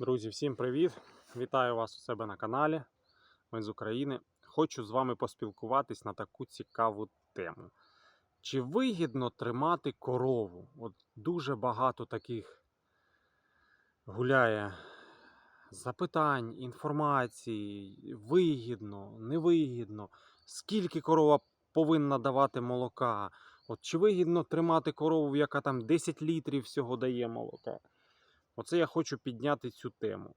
Друзі, всім привіт! Вітаю вас у себе на каналі. Ми з України. Хочу з вами поспілкуватись на таку цікаву тему. Чи вигідно тримати корову? От дуже багато таких гуляє запитань, інформації, вигідно, невигідно, скільки корова повинна давати молока. От чи вигідно тримати корову, яка там 10 літрів всього дає молока? Оце я хочу підняти цю тему.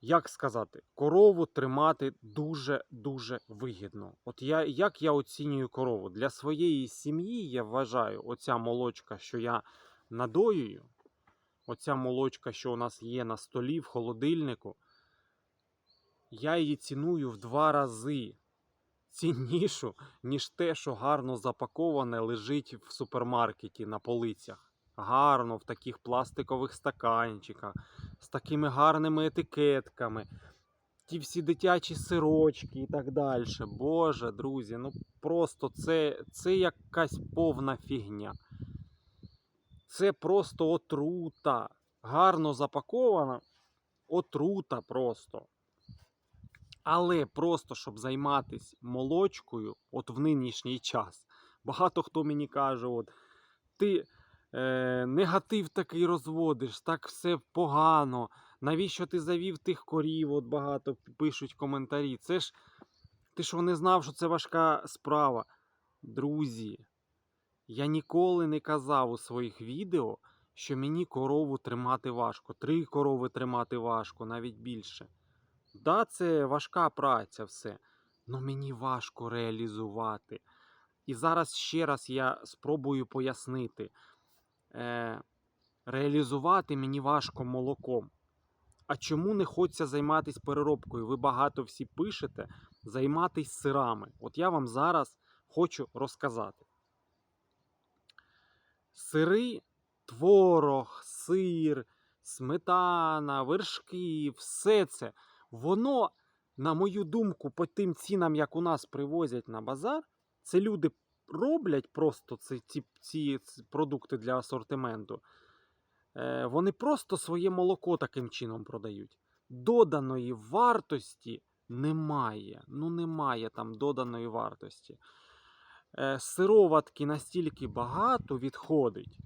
Як сказати, корову тримати дуже-дуже вигідно. От я, як я оцінюю корову? Для своєї сім'ї я вважаю, оця молочка, що я надоюю, оця молочка, що у нас є на столі в холодильнику, я її ціную в два рази ціннішу, ніж те, що гарно запаковане лежить в супермаркеті на полицях гарно в таких пластикових стаканчиках, з такими гарними етикетками. Ті всі дитячі сирочки і так далі. Боже, друзі, ну просто це, це якась повна фігня. Це просто отрута. Гарно запакована отрута просто. Але просто щоб займатися молочкою, от в нинішній час, багато хто мені каже, от ти е, негатив такий розводиш, так все погано. Навіщо ти завів тих корів? От багато пишуть коментарі. Це ж ти що не знав, що це важка справа. Друзі, я ніколи не казав у своїх відео, що мені корову тримати важко. Три корови тримати важко, навіть більше. Да, це важка праця, все. але мені важко реалізувати. І зараз ще раз я спробую пояснити е, реалізувати мені важко молоком. А чому не хочеться займатися переробкою? Ви багато всі пишете займатися сирами. От я вам зараз хочу розказати. Сири, творог, сир, сметана, вершки, все це, воно, на мою думку, по тим цінам, як у нас привозять на базар, це люди роблять просто ці, ці, ці продукти для асортименту, е, вони просто своє молоко таким чином продають. Доданої вартості немає. Ну, немає там доданої вартості. Е, сироватки настільки багато відходить,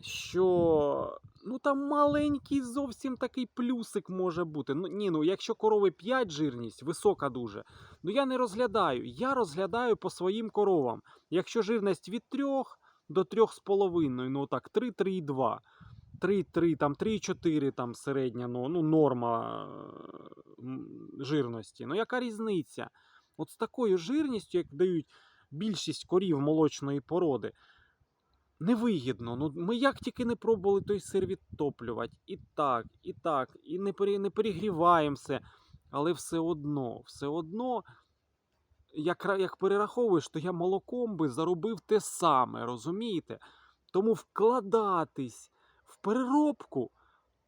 що ну там маленький зовсім такий плюсик може бути. Ну ні, ну якщо корови 5 жирність, висока дуже. Ну я не розглядаю. Я розглядаю по своїм коровам. Якщо жирність від 3 до 3,5, ну так, 3-3,2. 3,3, там 3,4 там середня ну, ну, норма е, жирності. Ну яка різниця? От з такою жирністю, як дають більшість корів молочної породи, невигідно. Ну, Ми як тільки не пробували той сир відтоплювати, і так, і так, і не пере, не перегріваємо. Але все одно, все одно, як, як перераховуєш, то я молоком би заробив те саме, розумієте? Тому вкладатись в переробку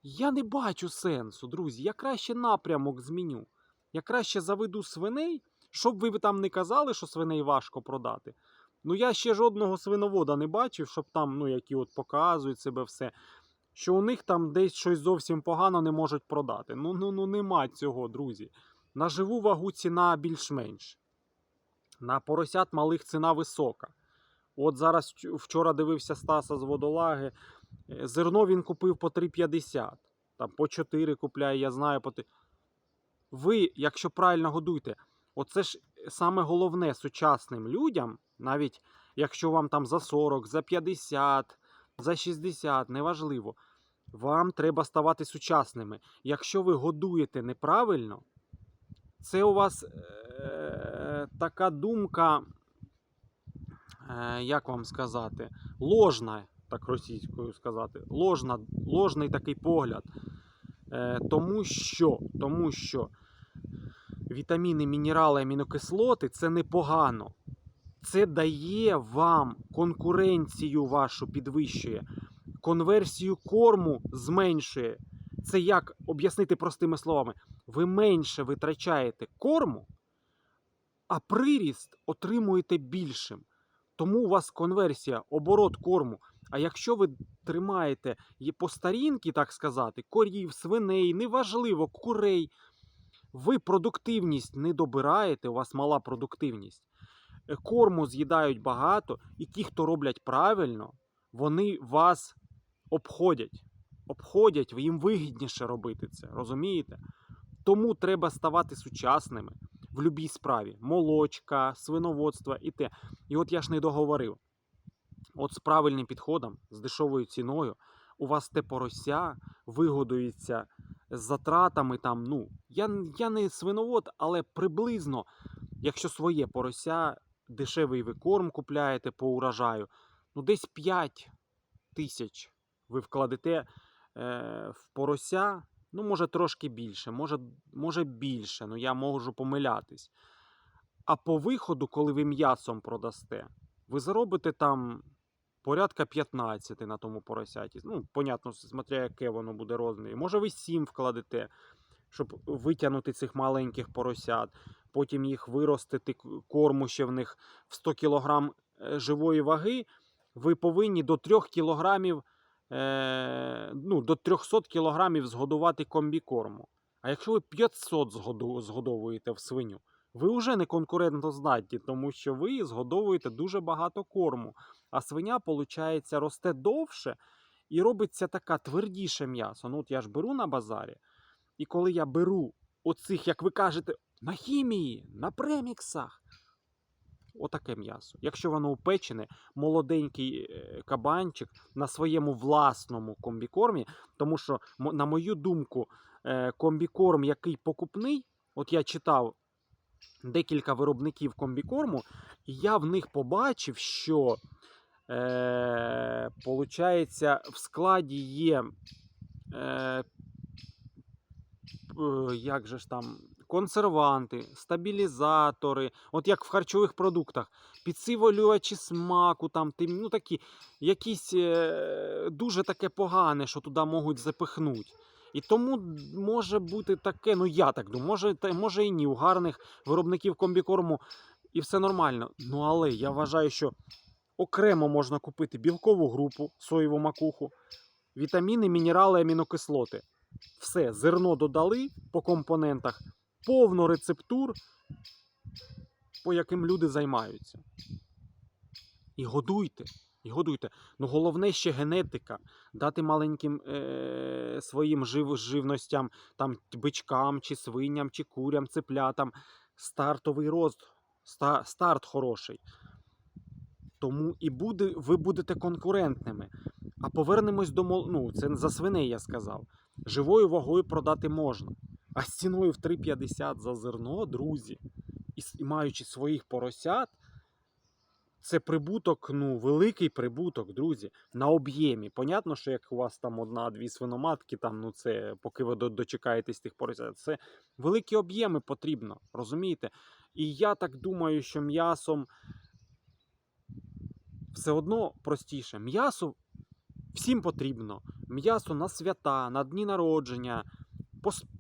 я не бачу сенсу, друзі. Я краще напрямок зміню. Я краще заведу свиней, щоб ви там не казали, що свиней важко продати. Ну, я ще жодного свиновода не бачив, щоб там, ну, які от показують себе все, що у них там десь щось зовсім погано не можуть продати. Ну, ну, ну нема цього, друзі. На живу вагу ціна більш-менш. На поросят малих ціна висока. От зараз вчора дивився Стаса з водолаги. е, Зерно він купив по 3,50. Там по 4 купляє, я знаю. По... ти- Ви, якщо правильно годуєте, оце ж саме головне сучасним людям, навіть якщо вам там за 40, за 50, за 60, неважливо, вам треба ставати сучасними. Якщо ви годуєте неправильно, це у вас е, така думка, е, як вам сказати, ложна, так російською сказати, ложна, ложний такий погляд. Е, тому що, тому що вітаміни, мінерали, амінокислоти це непогано. Це дає вам конкуренцію вашу підвищує, конверсію корму зменшує. Це як об'яснити простими словами? Ви менше витрачаєте корму, а приріст отримуєте більшим. Тому у вас конверсія, оборот корму. А якщо ви тримаєте по старінки, так сказати, корів, свиней, неважливо, курей, ви продуктивність не добираєте, у вас мала продуктивність. Е, Корму з'їдають багато, і ті, хто роблять правильно, вони вас обходять. Обходять, їм вигідніше робити це, розумієте? Тому треба ставати сучасними в будь-якій справі: молочка, свиноводства і те. І от я ж не договорив. От з правильним підходом, з дешевою ціною, у вас те порося вигодується затратами там. Ну, я, я не свиновод, але приблизно, якщо своє порося, дешевий ви корм купляєте по урожаю, ну десь 5 тисяч ви вкладете е, в порося. Ну, може, трошки більше, може, може більше, ну я можу помилятись. А по виходу, коли ви м'ясом продасте, ви заробите там порядка 15 на тому поросяті. Ну, понятно, смотря яке воно буде розмірі. Може, ви 7 вкладете, щоб витягнути цих маленьких поросят, потім їх виростити, корму ще в них в 100 кг живої ваги, ви повинні до 3 кілограмів е, ну, до 300 кілограмів згодувати комбікорму. А якщо ви 500 згодовуєте в свиню, ви вже не конкурентоздатні, тому що ви згодовуєте дуже багато корму. А свиня, виходить, росте довше і робиться така твердіше м'ясо. Ну, от я ж беру на базарі, і коли я беру оцих, як ви кажете, на хімії, на преміксах. Отаке м'ясо. Якщо воно упечене, молоденький е, кабанчик на своєму власному комбікормі, тому що, на мою думку, е, комбікорм, який покупний, от я читав декілька виробників комбікорму, і я в них побачив, що е, получається, в складі є. Е, як же ж там, консерванти, стабілізатори, от як в харчових продуктах, підсилювачі смаку, там, тим, ну такі, якісь е, дуже таке погане, що туди можуть запихнути. І тому може бути таке, ну я так думаю, може, може і ні, у гарних виробників комбікорму і все нормально. Ну але я вважаю, що окремо можна купити білкову групу, соєву макуху, вітаміни, мінерали, амінокислоти. Все, зерно додали по компонентах, повно рецептур, по яким люди займаються. І годуйте. І годуйте. Ну головне ще генетика. Дати маленьким е- своїм жив- живностям, там, бичкам, чи свиням, чи курям, цеплятам стартовий рост, ста- старт хороший. Тому і буде, ви будете конкурентними. А повернемось до мол... ну, це за свиней я сказав. Живою вагою продати можна. А з ціною в 3,50 за зерно, друзі, і, маючи своїх поросят, це прибуток, ну, великий прибуток, друзі, на об'ємі. Понятно, що як у вас там одна-дві свиноматки, там, ну це поки ви дочекаєтесь тих поросят, це великі об'єми потрібно, розумієте? І я так думаю, що м'ясом все одно простіше. М'ясо всім потрібно. М'ясо на свята, на дні народження,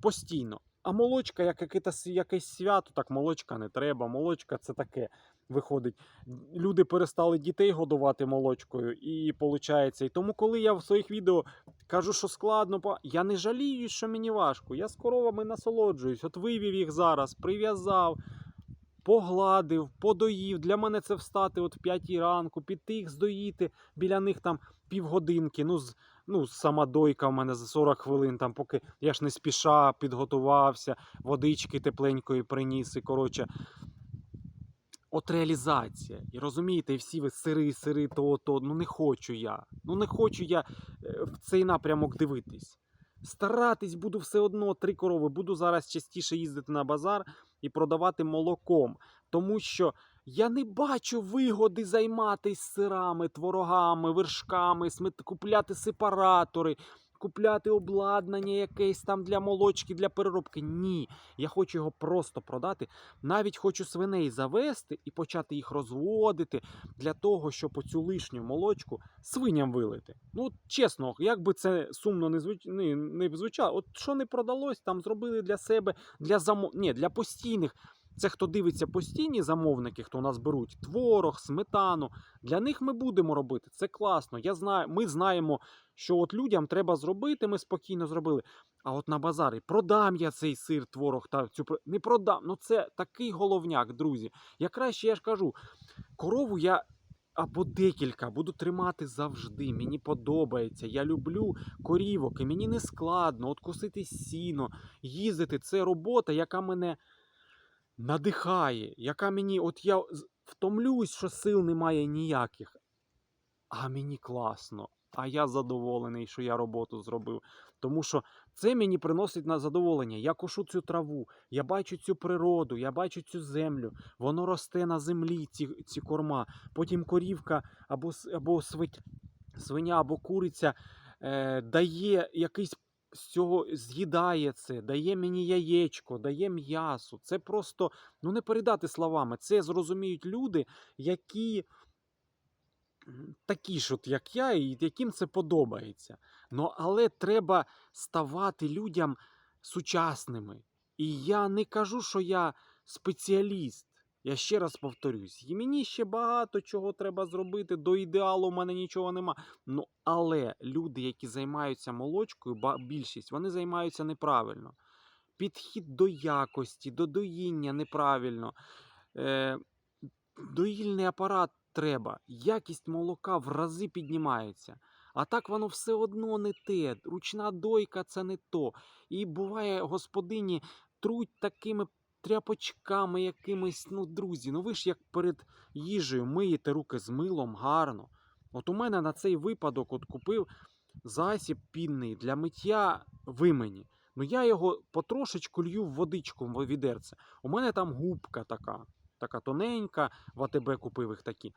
постійно. А молочка, як якесь, свято, так молочка не треба. Молочка це таке виходить. Люди перестали дітей годувати молочкою, і виходить. І тому, коли я в своїх відео кажу, що складно, я не жалію, що мені важко. Я з коровами насолоджуюсь. От вивів їх зараз, прив'язав, погладив, подоїв. Для мене це встати от в 5 ранку, піти їх здоїти, біля них там півгодинки. Ну, з, ну, сама дойка в мене за 40 хвилин, там, поки я ж не спіша, підготувався, водички тепленької приніс. І коротше. От реалізація. І розумієте, всі ви сири, сири, то, то. Ну не хочу я. Ну не хочу я е, в цей напрямок дивитись. Старатись буду все одно три корови. Буду зараз частіше їздити на базар і продавати молоком. Тому що я не бачу вигоди займатися сирами, творогами, вершками, купляти сепаратори, купляти обладнання якесь там для молочки, для переробки. Ні. Я хочу його просто продати. Навіть хочу свиней завести і почати їх розводити для того, щоб оцю лишню молочку свиням вилити. Ну, чесно, як би це сумно не, звуч... не, не звучало, от що не продалось, там зробили для себе, для замо... Ні, для постійних. Це хто дивиться постійні замовники, хто у нас беруть творог, сметану. Для них ми будемо робити. Це класно. Я знаю, ми знаємо, що от людям треба зробити, ми спокійно зробили. А от на базарі продам я цей сир, творог та цю не продам. Ну це такий головняк, друзі. Я краще, я ж кажу, корову я або декілька буду тримати завжди. Мені подобається. Я люблю корівок, і мені не складно. От косити сіно, їздити це робота, яка мене надихає, яка мені, от я втомлюсь, що сил немає ніяких. А мені класно. А я задоволений, що я роботу зробив. Тому що це мені приносить на задоволення. Я кошу цю траву, я бачу цю природу, я бачу цю землю. Воно росте на землі, ці, ці корма. Потім корівка або, або свиня, або куриця е, дає якийсь з цього з'їдає це, дає мені яєчко, дає м'ясо. Це просто ну не передати словами. Це зрозуміють люди, які такі ж, от як я, і яким це подобається. Ну, але треба ставати людям сучасними. І я не кажу, що я спеціаліст. Я ще раз повторюсь, і мені ще багато чого треба зробити. До ідеалу в мене нічого нема. Ну, але люди, які займаються молочкою, більшість, вони займаються неправильно. Підхід до якості, до доїння неправильно. Е, доїльний апарат треба. Якість молока в рази піднімається. А так воно все одно не те. Ручна дойка це не то. І буває, господині труть такими тряпочками якимись, ну, друзі, ну ви ж як перед їжею миєте руки з милом гарно. От у мене на цей випадок от купив засіб пінний для миття вимені. Ну я його потрошечку лью в водичку в відерце. У мене там губка така, така тоненька, в АТБ купив їх такі.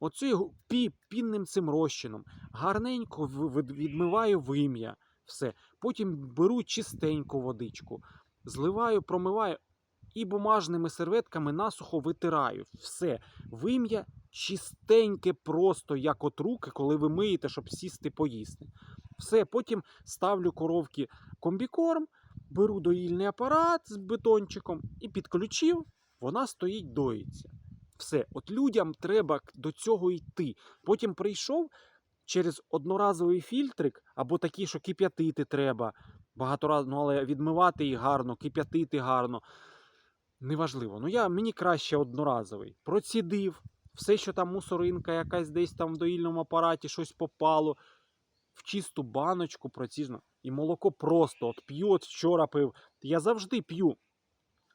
Оцю пі, пінним цим розчином гарненько відмиваю вим'я. Все. Потім беру чистеньку водичку, зливаю, промиваю і бумажними серветками насухо витираю. Все. Вим'я чистеньке, просто як от руки, коли ви миєте, щоб сісти поїсти. Все, потім ставлю коровки комбікорм, беру доїльний апарат з бетончиком і підключив, вона стоїть доїться. Все, от людям треба до цього йти. Потім прийшов через одноразовий фільтрик, або такий, що кип'ятити треба. Багато разів, ну, але відмивати їх гарно, кип'ятити гарно. Неважливо. Ну я мені краще одноразовий. Процідив, все, що там мусоринка, якась десь там в доїльному апараті щось попало. В чисту баночку проціжно. І молоко просто от п'ю, от вчора пив. Я завжди п'ю.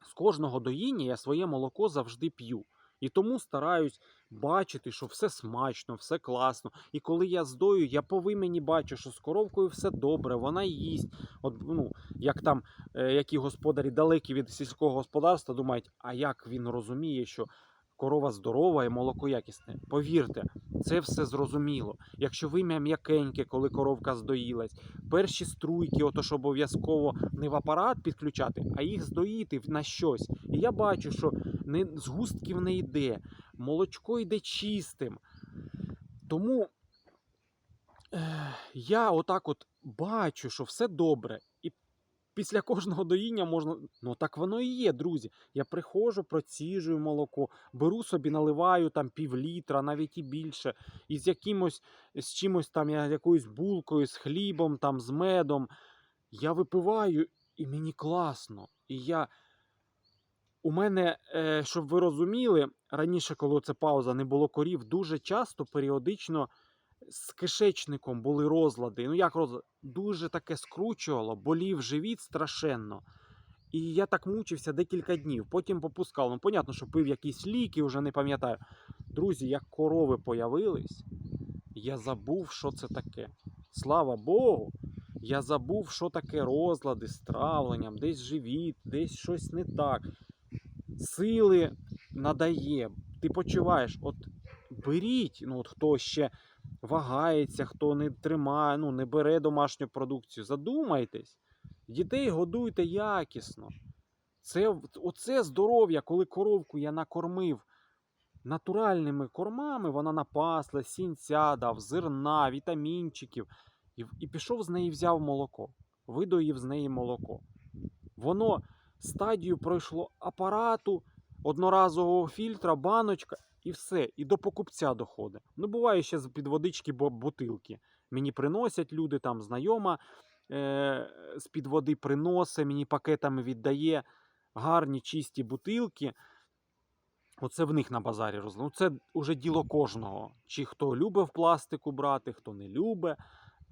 З кожного доїння я своє молоко завжди п'ю. І тому стараюсь бачити, що все смачно, все класно. І коли я здою, я по вимені бачу, що з коровкою все добре, вона їсть. От, ну, як там е, які господарі далекі від сільського господарства думають, а як він розуміє, що корова здорова і молоко якісне. Повірте, це все зрозуміло. Якщо вим'я м'якеньке, коли коровка здоїлась, перші струйки, ото ж обов'язково не в апарат підключати, а їх здоїти на щось. І я бачу, що не, згустків не йде, молочко йде чистим. Тому е, я отак от бачу, що все добре. І після кожного доїння можна. Ну так воно і є, друзі. Я приходжу, проціжую молоко, беру собі, наливаю там пів літра, навіть і більше, і з якимось з чимось там, якоюсь булкою, з хлібом, там, з медом. Я випиваю, і мені класно. І я. У мене, е, щоб ви розуміли, раніше, коли це пауза, не було корів, дуже часто періодично з кишечником були розлади. Ну як розлади? Дуже таке скручувало, болів живіт страшенно. І я так мучився декілька днів. Потім попускав. Ну, понятно, що пив якісь ліки, вже не пам'ятаю. Друзі, як корови появились, я забув, що це таке. Слава Богу, я забув, що таке розлади з травленням, десь живіт, десь щось не так. Сили надає. Ти почуваєш, от беріть, ну от хто ще вагається, хто не тримає, ну не бере домашню продукцію, задумайтесь. Дітей годуйте якісно. Це, оце здоров'я, коли коровку я накормив натуральними кормами, вона напасла, сінця дав, зерна, вітамінчиків. І, і пішов з неї взяв молоко. Видоїв з неї молоко. Воно стадію пройшло апарату, одноразового фільтра, баночка і все. І до покупця доходить. Ну, буває ще з під водички бутилки. Мені приносять люди, там знайома е- з-під води приносить, мені пакетами віддає гарні чисті бутилки. Оце в них на базарі розлив. Ну, це вже діло кожного. Чи хто любить в пластику брати, хто не любить.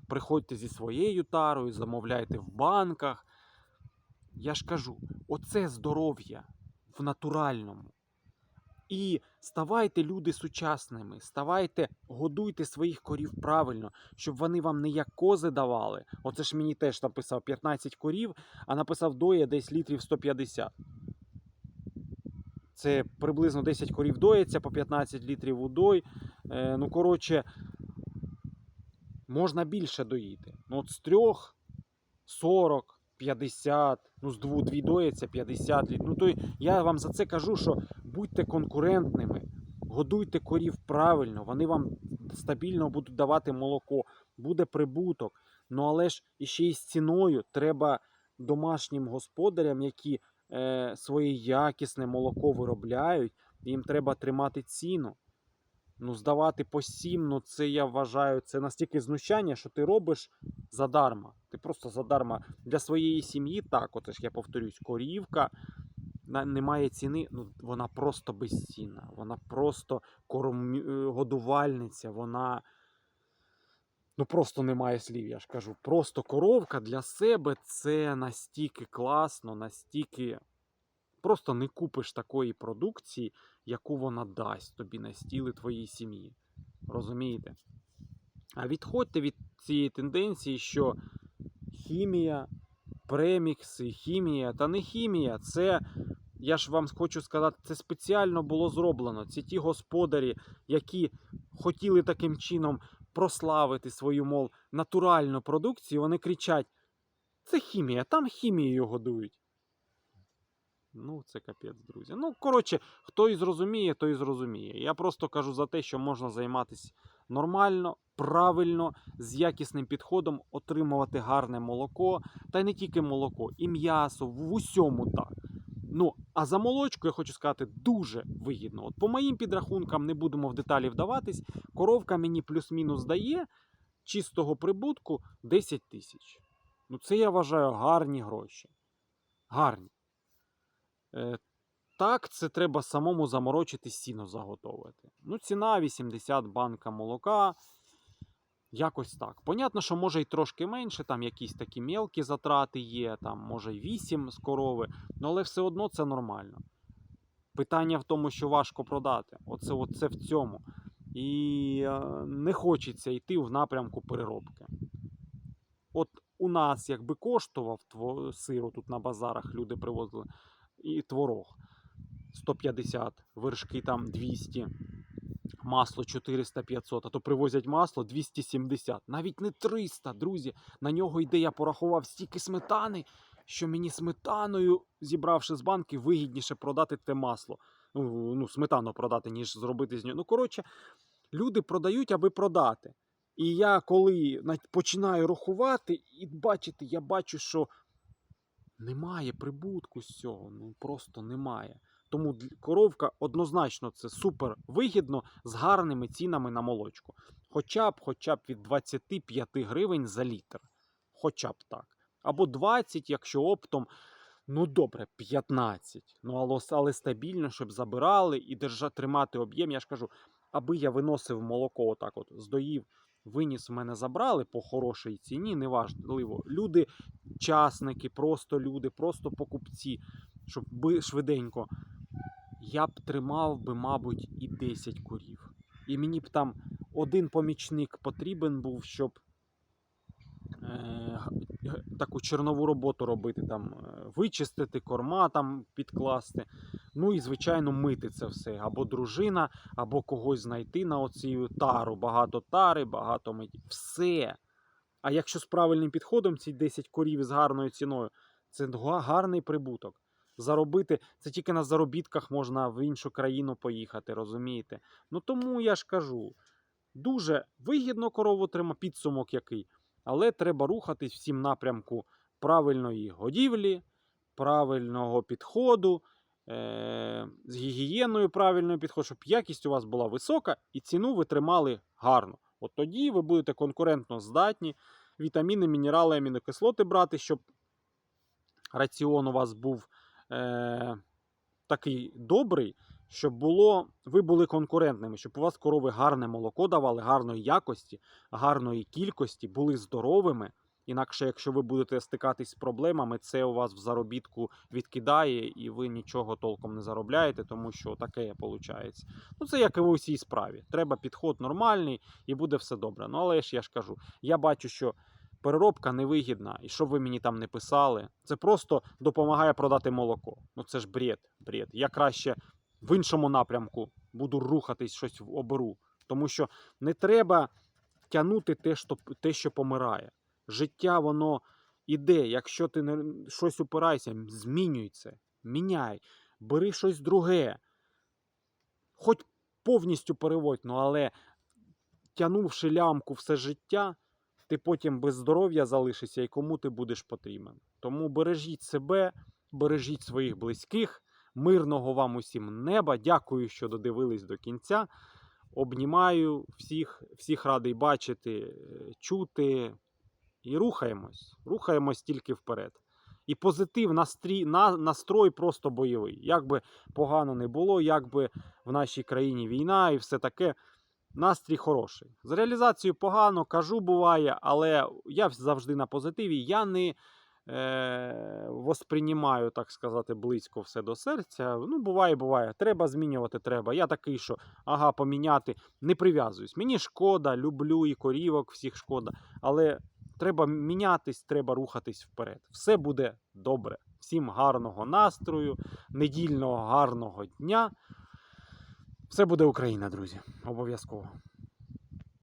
Приходьте зі своєю тарою, замовляйте в банках. Я ж кажу, оце здоров'я в натуральному. І ставайте люди сучасними, ставайте, годуйте своїх корів правильно, щоб вони вам не як кози давали. Оце ж мені теж написав 15 корів, а написав доя десь літрів 150. Це приблизно 10 корів доїться по 15 літрів удой. Е, ну, коротше, можна більше доїти. Ну, от з трьох 40, 50, ну з двох дві доїться 50 літрів. Ну, то я вам за це кажу, що будьте конкурентними, годуйте корів правильно, вони вам стабільно будуть давати молоко, буде прибуток. Ну але ж іще й з ціною треба домашнім господарям, які е, своє якісне молоко виробляють, їм треба тримати ціну. Ну, здавати по 7, ну це я вважаю, це настільки знущання, що ти робиш задарма. Ти просто задарма для своєї сім'ї, так, от ж я повторюсь, корівка немає ціни, ну вона просто безцінна, вона просто корм... е, годувальниця, вона. Ну просто немає слів, я ж кажу. Просто коровка для себе це настільки класно, настільки. Просто не купиш такої продукції, яку вона дасть тобі на стіли твоїй сім'ї. Розумієте? А відходьте від цієї тенденції, що хімія, премікси, хімія, та не хімія, це, я ж вам хочу сказати, це спеціально було зроблено. Це ті господарі, які хотіли таким чином прославити свою, мов, натуральну продукцію, вони кричать: це хімія, там хімією годують. Ну, це капець, друзі. Ну, коротше, хто і зрозуміє, той і зрозуміє. Я просто кажу за те, що можна займатися нормально, правильно, з якісним підходом, отримувати гарне молоко, та й не тільки молоко, і м'ясо, в усьому так. Ну, а за молочку я хочу сказати дуже вигідно. От по моїм підрахункам не будемо в деталі вдаватись. Коровка мені плюс-мінус дає чистого прибутку 10 тисяч. Ну, це я вважаю гарні гроші. Гарні. Е, так, це треба самому заморочити сіно заготовити. Ну, ціна 80 банка молока. Якось так. Понятно, що може й трошки менше, там якісь такі мелкі затрати є, там може й 8 з корови, ну, але все одно це нормально. Питання в тому, що важко продати. Оце, оце в цьому. І е, не хочеться йти в напрямку переробки. От у нас якби коштував сиру тут на базарах люди привозили і творог 150, вершки там 200, масло 400-500, а то привозять масло 270, навіть не 300, друзі. На нього йде, я порахував стільки сметани, що мені сметаною, зібравши з банки, вигідніше продати те масло. Ну, ну, сметану продати, ніж зробити з нього. Ну, коротше, люди продають, аби продати. І я коли починаю рахувати, і бачите, я бачу, що немає прибутку з цього. Ну просто немає. Тому коровка однозначно це супер вигідно з гарними цінами на молочку. Хоча б, хоча б від 25 гривень за літр. Хоча б так. Або 20, якщо оптом. Ну добре, 15. Ну, але, але стабільно, щоб забирали і держа, тримати об'єм. Я ж кажу, аби я виносив молоко, отак от здоїв, виніс в мене забрали по хорошій ціні, неважливо. Люди, часники, просто люди, просто покупці, щоб би швиденько. Я б тримав би, мабуть, і 10 курів. І мені б там один помічник потрібен був, щоб таку чернову роботу робити, там, е, вичистити, корма там підкласти. Ну і, звичайно, мити це все. Або дружина, або когось знайти на оцю тару. Багато тари, багато миті. Все. А якщо з правильним підходом, ці 10 корів із гарною ціною, це гарний прибуток. Заробити це тільки на заробітках можна в іншу країну поїхати, розумієте? Ну тому я ж кажу, дуже вигідно корову тримати, підсумок який, але треба рухатись всім напрямку правильної годівлі, правильного підходу е, з гігієною правильною підход, щоб якість у вас була висока і ціну ви тримали гарно. От тоді ви будете конкурентно здатні вітаміни, мінерали, амінокислоти брати, щоб раціон у вас був е, такий добрий, щоб було, ви були конкурентними, щоб у вас корови гарне молоко давали, гарної якості, гарної кількості, були здоровими. Інакше, якщо ви будете стикатись з проблемами, це у вас в заробітку відкидає, і ви нічого толком не заробляєте, тому що таке виходить. Ну, це як і в усій справі. Треба підход нормальний і буде все добре. Ну, але ж я ж кажу, я бачу, що переробка невигідна, і що ви мені там не писали, це просто допомагає продати молоко. Ну це ж бред, бред. Я краще в іншому напрямку буду рухатись, щось оберу. Тому що не треба тягнути те, що, те, що помирає. Життя воно іде. Якщо ти не щось упираєшся, змінюй це, міняй, бери щось друге. Хоч повністю переводь, ну але тягнувши лямку все життя, ти потім без здоров'я залишишся і кому ти будеш потрібен. Тому бережіть себе, бережіть своїх близьких, мирного вам усім неба. Дякую, що додивились до кінця. Обнімаю всіх, всіх радий бачити, е, чути. І рухаємось. Рухаємось тільки вперед. І позитив, настрій, на, настрой просто бойовий. Як би погано не було, як би в нашій країні війна і все таке. Настрій хороший. З реалізацією погано, кажу, буває, але я завжди на позитиві. Я не е, восприймаю, так сказати, близько все до серця. Ну, буває, буває. Треба змінювати, треба. Я такий, що ага, поміняти. Не прив'язуюсь. Мені шкода, люблю і корівок, всіх шкода. Але треба мінятись, треба рухатись вперед. Все буде добре. Всім гарного настрою, недільного гарного дня. Все буде Україна, друзі. Обов'язково.